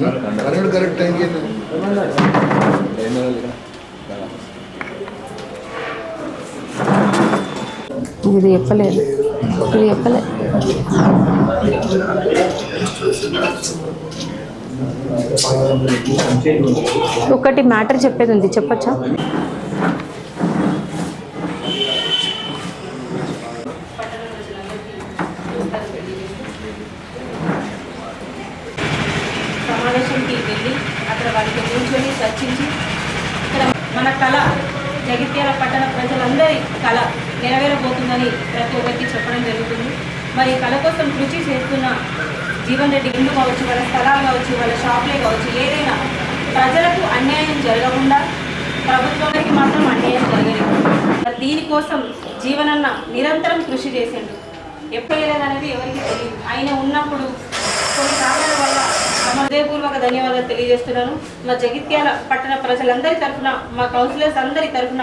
Current correct టైంకి ఇది చెప్పలేదు. ఇది చెప్పలేదు ఒకటి మ్యాటర్ చెప్పేది ఉంది. చెప్పచ్చా సమావేశంకి వెళ్ళి అక్కడ వారికి కూర్చొని చర్చించి ఇక్కడ మన కళ జగిత్యాల పట్టణ ప్రజలందరి కళ నెరవేరబోతుందని ప్రతి ఒక్కరికి చెప్పడం జరుగుతుంది. మరి కళ కోసం కృషి చేస్తున్న జీవన్ రెడ్డి ఇల్లు కావచ్చు వాళ్ళ స్థలాలు కావచ్చు వాళ్ళ షాపులే కావచ్చు ఏదైనా ప్రజలకు అన్యాయం జరగకుండా ప్రభుత్వానికి మాత్రం అన్యాయం జరగలేదు. దీనికోసం జీవనన్న నిరంతరం కృషి చేసిండు. ఎప్పుడు అనేది ఎవరికి తెలియదు. ఆయన ఉన్నప్పుడు కొన్ని కారణాల వల్ల హృదయపూర్వక ధన్యవాదాలు తెలియజేస్తున్నాను. మా జగిత్యాల పట్టణ ప్రజలందరి తరఫున మా కౌన్సిలర్స్ అందరి తరఫున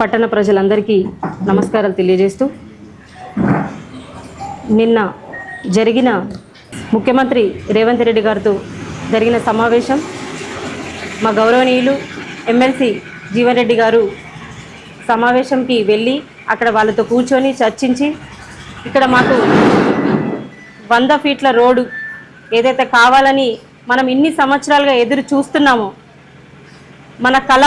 పట్టణ ప్రజలందరికీ నమస్కారాలు తెలియజేస్తూ నిన్న జరిగిన ముఖ్యమంత్రి రేవంత్ రెడ్డి గారితో జరిగిన సమావేశం మా గౌరవనీయులు ఎమ్మెల్సీ జీవన్ రెడ్డి గారు సమావేశంకి వెళ్ళి అక్కడ వాళ్ళతో కూర్చొని చర్చించి ఇక్కడ మాకు వంద ఫీట్ల రోడ్డు ఏదైతే కావాలని మనం ఇన్ని సంవత్సరాలుగా ఎదురు చూస్తున్నామో మన కళ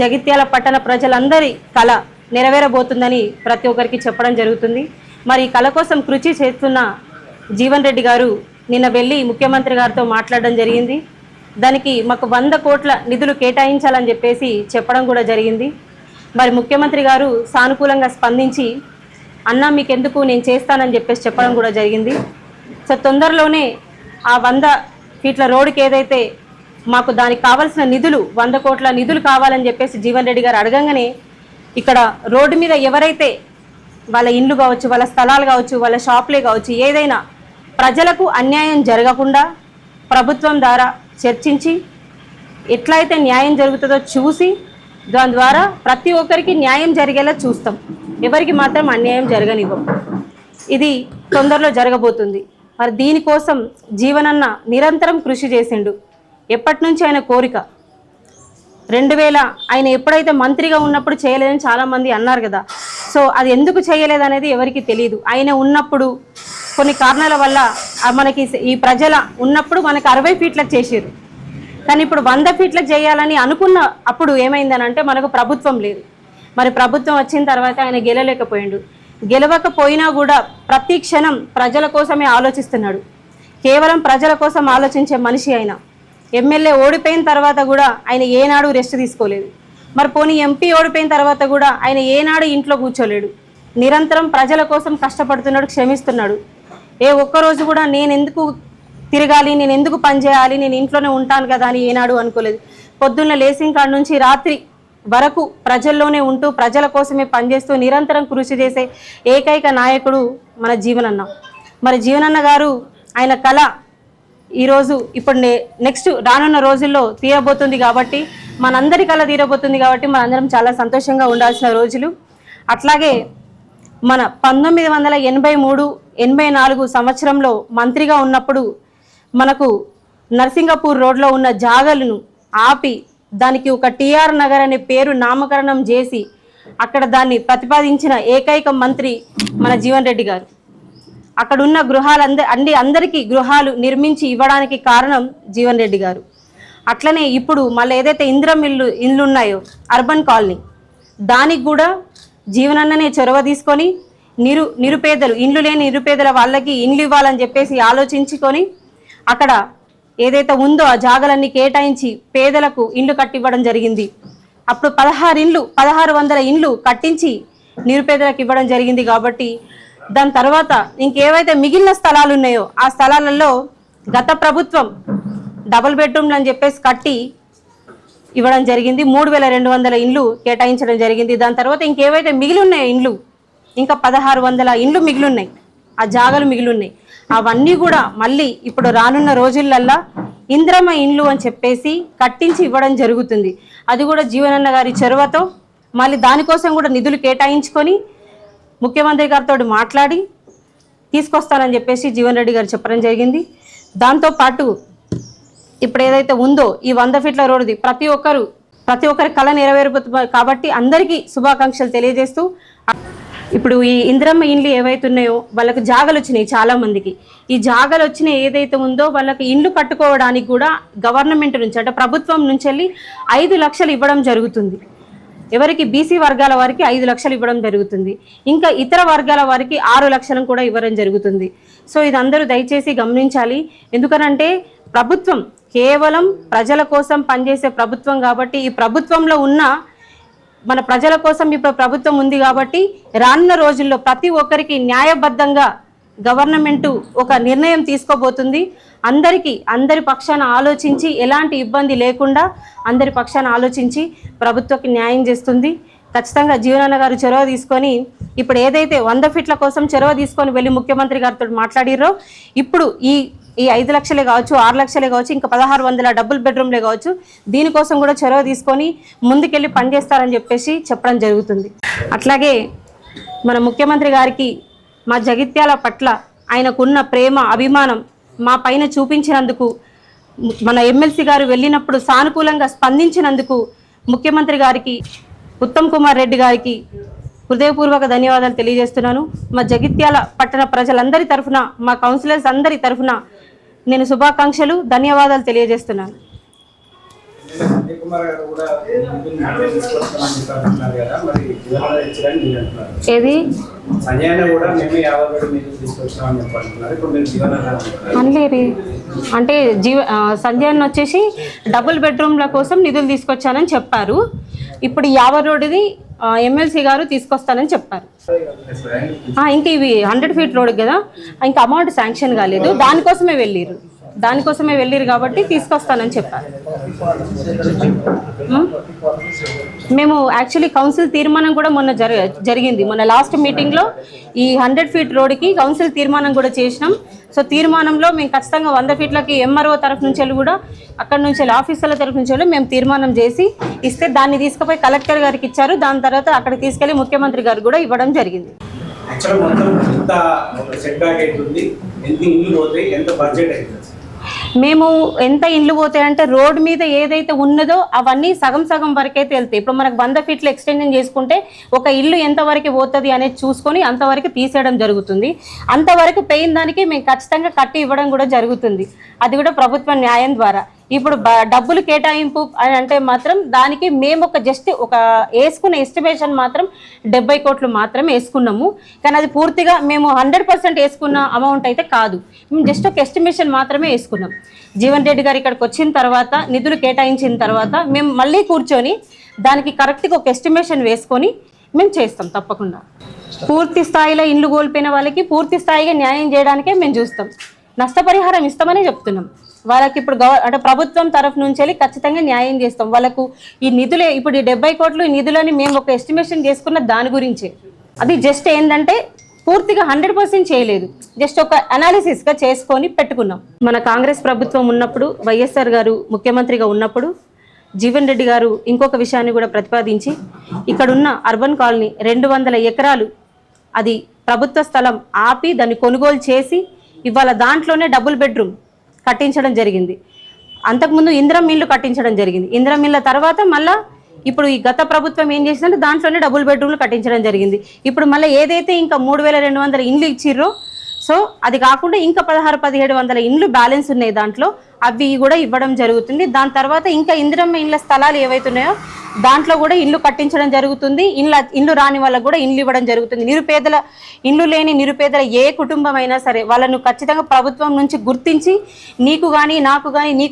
జగిత్యాల పట్టణ ప్రజలందరి కళ నెరవేరబోతుందని ప్రతి ఒక్కరికి చెప్పడం జరుగుతుంది. మరి ఈ కళ కోసం కృషి చేస్తున్న జీవన్ రెడ్డి గారు నిన్న వెళ్ళి ముఖ్యమంత్రి గారితో మాట్లాడడం జరిగింది. దానికి మాకు వంద కోట్ల నిధులు కేటాయించాలని చెప్పేసి చెప్పడం కూడా జరిగింది. మరి ముఖ్యమంత్రి గారు సానుకూలంగా స్పందించి అన్న మీకెందుకు నేను చేస్తానని చెప్పేసి చెప్పడం కూడా జరిగింది. సో తొందరలోనే ఆ వంద ఫీట్ల రోడ్డుకి ఏదైతే మాకు దానికి కావాల్సిన నిధులు వంద కోట్ల నిధులు కావాలని చెప్పేసి జీవన్ రెడ్డి గారు అడగంగానే ఇక్కడ రోడ్డు మీద ఎవరైతే వాళ్ళ ఇండ్లు కావచ్చు వాళ్ళ స్థలాలు కావచ్చు వాళ్ళ షాపులే కావచ్చు ఏదైనా ప్రజలకు అన్యాయం జరగకుండా ప్రభుత్వం ద్వారా చర్చించి ఎట్లయితే న్యాయం జరుగుతుందో చూసి దాని ద్వారా ప్రతి ఒక్కరికి న్యాయం జరిగేలా చూస్తాం. ఎవరికి మాత్రం అన్యాయం జరగనివ్వం. ఇది తొందరలో జరగబోతుంది. మరి దీనికోసం జీవనన్న నిరంతరం కృషి చేసిండు. ఎప్పటి నుంచి ఆయన కోరిక? రెండు వేల ఆయన ఎప్పుడైతే మంత్రిగా ఉన్నప్పుడు చేయలేదని చాలామంది అన్నారు కదా. సో అది ఎందుకు చేయలేదనేది ఎవరికి తెలియదు ఆయన ఉన్నప్పుడు కొన్ని కారణాల వల్ల మనకి ఈ ప్రజల ఉన్నప్పుడు మనకి అరవై ఫీట్లకు చేసారు కానీ ఇప్పుడు వంద ఫీట్లకు చేయాలని అనుకున్న అప్పుడు ఏమైందనంటే మనకు ప్రభుత్వం లేదు. మరి ప్రభుత్వం వచ్చిన తర్వాత ఆయన గెలలేకపోయాడు గెలవకపోయినా కూడా ప్రతి క్షణం ప్రజల కోసమే ఆలోచిస్తున్నాడు. కేవలం ప్రజల కోసం ఆలోచించే మనిషి ఆయన. ఎమ్మెల్యే ఓడిపోయిన తర్వాత కూడా ఆయన ఏనాడు రెస్ట్ తీసుకోలేదు. మరి పోనీ ఎంపీ ఓడిపోయిన తర్వాత కూడా ఆయన ఏనాడు ఇంట్లో కూర్చోలేడు. నిరంతరం ప్రజల కోసం కష్టపడుతున్నాడు క్షమిస్తున్నాడు. ఏ ఒక్కరోజు కూడా నేను ఎందుకు తిరగాలి నేను ఎందుకు పనిచేయాలి నేను ఇంట్లోనే ఉంటాను కదా అని ఏనాడు అనుకోలేదు. పొద్దున్న లేసింగ్ కాడ నుంచి రాత్రి వరకు ప్రజల్లోనే ఉంటూ ప్రజల కోసమే పనిచేస్తూ నిరంతరం కృషి చేసే ఏకైక నాయకుడు మన జీవనన్న. మరి జీవనన్న గారు ఆయన కళ ఈరోజు ఇప్పుడు నే- నెక్స్ట్ రానున్న రోజుల్లో తీరబోతుంది కాబట్టి మనందరి కళ తీరబోతుంది కాబట్టి మనందరం చాలా సంతోషంగా ఉండాల్సిన రోజులు. అట్లాగే మన పంతొమ్మిది వందల ఎనభై మూడు ఎనభై నాలుగు సంవత్సరంలో మంత్రిగా ఉన్నప్పుడు మనకు నర్సింగపూర్ రోడ్లో ఉన్న జాగలను ఆపి దానికి ఒక టిఆర్ నగర్ అనే పేరు నామకరణం చేసి అక్కడ దాన్ని ప్రతిపాదించిన ఏకైక మంత్రి మన జీవన్ రెడ్డి గారు. అక్కడ ఉన్న గృహాలంద అన్ని అందరికీ గృహాలు నిర్మించి ఇవ్వడానికి కారణం జీవన్ రెడ్డి గారు. అట్లనే ఇప్పుడు మళ్ళీ ఏదైతే ఇంద్రం ఇల్లు ఇల్లు ఉన్నాయో అర్బన్ కాలనీ దానికి కూడా జీవనన్ననే చొరవ తీసుకొని నిరు నిరుపేదలు ఇండ్లు లేని నిరుపేదల వాళ్ళకి ఇండ్లు ఇవ్వాలని చెప్పేసి ఆలోచించుకొని అక్కడ ఏదైతే ఉందో ఆ జాగలన్నీ కేటాయించి పేదలకు ఇండ్లు కట్టివ్వడం జరిగింది. అప్పుడు పదహారు ఇండ్లు పదహారు వందల ఇండ్లు కట్టించి నిరుపేదలకు ఇవ్వడం జరిగింది కాబట్టి దాని తర్వాత ఇంకేవైతే మిగిలిన స్థలాలు ఉన్నాయో ఆ స్థలాలలో గత ప్రభుత్వం డబుల్ బెడ్రూమ్లు అని చెప్పేసి కట్టి ఇవ్వడం జరిగింది. మూడు వేల రెండు వందల ఇండ్లు కేటాయించడం జరిగింది. దాని తర్వాత ఇంకేవైతే మిగిలి ఉన్నాయో ఇండ్లు ఇంకా పదహారు వందల ఇండ్లు మిగిలి ఉన్నాయి ఆ జాగలు మిగిలి ఉన్నాయి అవన్నీ కూడా మళ్ళీ ఇప్పుడు రానున్న రోజులల్లా ఇంద్రమ ఇండ్లు అని చెప్పేసి కట్టించి ఇవ్వడం జరుగుతుంది. అది కూడా జీవనన్న గారి చొరవతో మళ్ళీ దానికోసం కూడా నిధులు కేటాయించుకొని ముఖ్యమంత్రి గారితో మాట్లాడి తీసుకొస్తానని చెప్పేసి జీవన్ రెడ్డి గారు చెప్పడం జరిగింది. దాంతోపాటు ఇప్పుడు ఏదైతే ఉందో ఈ వంద ఫీట్ల రోడ్డుది ప్రతి ఒక్కరు ప్రతి ఒక్కరి కళ నెరవేరుతుంది కాబట్టి అందరికీ శుభాకాంక్షలు తెలియజేస్తూ ఇప్పుడు ఈ ఇందిరమ్మ ఇండ్లు ఏవైతే ఉన్నాయో జాగలు వచ్చినాయి చాలా మందికి. ఈ జాగలు వచ్చిన ఏదైతే ఉందో వాళ్ళకి ఇండ్లు కట్టుకోవడానికి కూడా గవర్నమెంట్ నుంచి అంటే ప్రభుత్వం నుంచి వెళ్ళి ఐదు లక్షలు ఇవ్వడం జరుగుతుంది. ఎవరికి బీసీ వర్గాల వారికి ఐదు లక్షలు ఇవ్వడం జరుగుతుంది. ఇంకా ఇతర వర్గాల వారికి ఆరు లక్షలను కూడా ఇవ్వడం జరుగుతుంది. సో ఇది అందరూ దయచేసి గమనించాలి. ఎందుకనంటే ప్రభుత్వం కేవలం ప్రజల కోసం పనిచేసే ప్రభుత్వం కాబట్టి ఈ ప్రభుత్వంలో ఉన్న మన ప్రజల కోసం ఇప్పుడు ప్రభుత్వం ఉంది కాబట్టి రానున్న రోజుల్లో ప్రతి ఒక్కరికి న్యాయబద్ధంగా గవర్నమెంట్ ఒక నిర్ణయం తీసుకోబోతుంది. అందరికీ అందరి పక్షాన ఆలోచించి ఎలాంటి ఇబ్బంది లేకుండా అందరి పక్షాన ఆలోచించి ప్రభుత్వకి న్యాయం చేస్తుంది. ఖచ్చితంగా జీవనాన్న గారు చొరవ తీసుకొని ఇప్పుడు ఏదైతే వంద ఫీట్ల కోసం చొరవ తీసుకొని వెళ్ళి ముఖ్యమంత్రి గారితో మాట్లాడిర్రో ఇప్పుడు ఈ ఈ ఐదు లక్షలే కావచ్చు ఆరు లక్షలే కావచ్చు ఇంకా పదహారు వందల డబుల్ బెడ్రూమ్లే కావచ్చు దీనికోసం కూడా చొరవ తీసుకొని ముందుకెళ్ళి పనిచేస్తారని చెప్పేసి చెప్పడం జరుగుతుంది. అట్లాగే మన ముఖ్యమంత్రి గారికి మా జగిత్యాల పట్ల ఆయనకున్న ప్రేమ అభిమానం మా పైన చూపించినందుకు మన ఎమ్మెల్సీ గారు వెళ్ళినప్పుడు సానుకూలంగా స్పందించినందుకు ముఖ్యమంత్రి గారికి ఉత్తమ్ కుమార్ రెడ్డి గారికి హృదయపూర్వక ధన్యవాదాలు తెలియజేస్తున్నాను. మా జగిత్యాల పట్టణ ప్రజలందరి తరఫున మా కౌన్సిలర్స్ అందరి తరఫున నేను శుభాకాంక్షలు ధన్యవాదాలు తెలియజేస్తున్నాను. కుమార్ గారు కూడా తీసుకొస్తామని కదా మరి ఏది? కూడా అంటే జీవ అన్న వచ్చేసి డబుల్ బెడ్రూమ్ల కోసం నిధులు తీసుకొచ్చానని చెప్పారు. ఇప్పుడు యాభై రోడ్డుది ఎమ్మెల్సీ గారు తీసుకొస్తానని చెప్పారు. ఇంకా ఇవి హండ్రెడ్ ఫీట్ రోడ్ కదా ఇంకా అమౌంట్ శాంక్షన్ కాలేదు. దానికోసమే వెళ్ళిర్రు. దానికోసమే వెళ్ళిర్రు కాబట్టి తీసుకొస్తానని చెప్పారు? మేము? యాక్చువల్లీ కౌన్సిల్ తీర్మానం కూడా మొన్న జరి జరిగింది. మొన్న లాస్ట్ మీటింగ్లో ఈ హండ్రెడ్ ఫీట్ రోడ్కి కౌన్సిల్ తీర్మానం కూడా చేసినాం. సో తీర్మానంలో మేము ఖచ్చితంగా వంద ఫీట్లకి ఎంఆర్ఓ తరఫు నుంచి కూడా అక్కడ నుంచి ఆఫీసర్ల తరఫు నుంచి మేము తీర్మానం చేసి ఇస్తే దాన్ని తీసుకుపోయి కలెక్టర్ గారికి ఇచ్చారు. దాని తర్వాత అక్కడికి తీసుకెళ్ళి ముఖ్యమంత్రి గారు కూడా ఇవ్వడం జరిగింది. మొత్తం ఎంత సెట్ బ్యాక్ అవుతుంది ఎంత ఇల్లు పోతాయి? ఎంత బడ్జెట్ అవుతుంది మేము ఎంత ఇండ్లు పోతాయంటే రోడ్ మీద ఏదైతే ఉన్నదో అవన్నీ సగం సగం వరకైతే వెళ్తాయి. ఇప్పుడు మనకు వంద ఫీట్లు ఎక్స్టెన్షన్ చేసుకుంటే ఒక ఇల్లు ఎంతవరకు పోతుంది అనేది చూసుకొని అంతవరకు తీసేయడం జరుగుతుంది. అంతవరకు పెయిన్ దానికి మేము ఖచ్చితంగా కట్టి ఇవ్వడం కూడా జరుగుతుంది. అది కూడా ప్రభుత్వ న్యాయం ద్వారా. ఇప్పుడు డబ్బులు కేటాయింపు అని అంటే మాత్రం దానికి మేము ఒక జస్ట్ ఒక వేసుకున్న ఎస్టిమేషన్ మాత్రం డెబ్బై కోట్లు మాత్రం వేసుకున్నాము. కానీ అది పూర్తిగా మేము హండ్రెడ్ పర్సెంట్ వేసుకున్న అమౌంట్ అయితే కాదు. మేము జస్ట్ ఒక ఎస్టిమేషన్ మాత్రమే వేసుకున్నాం. జీవన్ రెడ్డి గారు ఇక్కడికి వచ్చిన తర్వాత నిధులు కేటాయించిన తర్వాత మేము మళ్ళీ కూర్చొని దానికి కరెక్ట్గా ఒక ఎస్టిమేషన్ వేసుకొని మేము చేస్తాం తప్పకుండా. పూర్తి స్థాయిలో ఇండ్లు కోల్పోయిన వాళ్ళకి పూర్తి స్థాయిగా న్యాయం చేయడానికే మేము చూస్తాం. నష్టపరిహారం ఇస్తామని చెప్తున్నాం. వాళ్ళకి ఇప్పుడు గవ అంటే ప్రభుత్వం తరఫు నుంచి వెళ్ళి ఖచ్చితంగా న్యాయం చేస్తాం. వాళ్ళకు ఈ నిధులే ఇప్పుడు ఈ డెబ్బై కోట్లు ఈ నిధులని మేము ఒక ఎస్టిమేషన్ చేసుకున్న దాని గురించే. అది జస్ట్ ఏంటంటే పూర్తిగా హండ్రెడ్ పర్సెంట్ చేయలేదు. జస్ట్ ఒక అనాలిసిస్గా చేసుకొని పెట్టుకున్నాం. మన కాంగ్రెస్ ప్రభుత్వం ఉన్నప్పుడు వైఎస్ఆర్ గారు ముఖ్యమంత్రిగా ఉన్నప్పుడు జీవన్ రెడ్డి గారు ఇంకొక విషయాన్ని కూడా ప్రతిపాదించి ఇక్కడున్న అర్బన్ కాలనీ రెండు వందల ఎకరాలు అది ప్రభుత్వ స్థలం ఆపి దాన్ని కొనుగోలు చేసి ఇవాళ దాంట్లోనే డబుల్ బెడ్రూమ్ కట్టించడం జరిగింది. అంతకుముందు ఇంద్రం మిల్లు కట్టించడం జరిగింది. ఇంద్రం మిల్ల తర్వాత మళ్ళా ఇప్పుడు ఈ గత ప్రభుత్వం ఏం చేసిందంటే దాంట్లోనే డబుల్ బెడ్రూమ్లు కట్టించడం జరిగింది. ఇప్పుడు మళ్ళీ ఏదైతే ఇంకా మూడు వేల రెండు వందల ఇండ్లు ఇచ్చిర్రో సో అది కాకుండా ఇంకా పదహారు పదిహేడు వందల ఇండ్లు బ్యాలెన్స్ ఉన్నాయి దాంట్లో. అవి కూడా ఇవ్వడం జరుగుతుంది. దాని తర్వాత ఇంకా ఇందిరమ్మ ఇండ్ల స్థలాలు ఏవైతున్నాయో దాంట్లో కూడా ఇల్లు కట్టించడం జరుగుతుంది. ఇండ్ల ఇల్లు రాని వాళ్ళకు కూడా ఇండ్లు ఇవ్వడం జరుగుతుంది. నిరుపేదల ఇండ్లు లేని నిరుపేదల ఏ కుటుంబం అయినా సరే వాళ్ళను ఖచ్చితంగా ప్రభుత్వం నుంచి గుర్తించి నీకు కానీ నాకు కానీ నీకు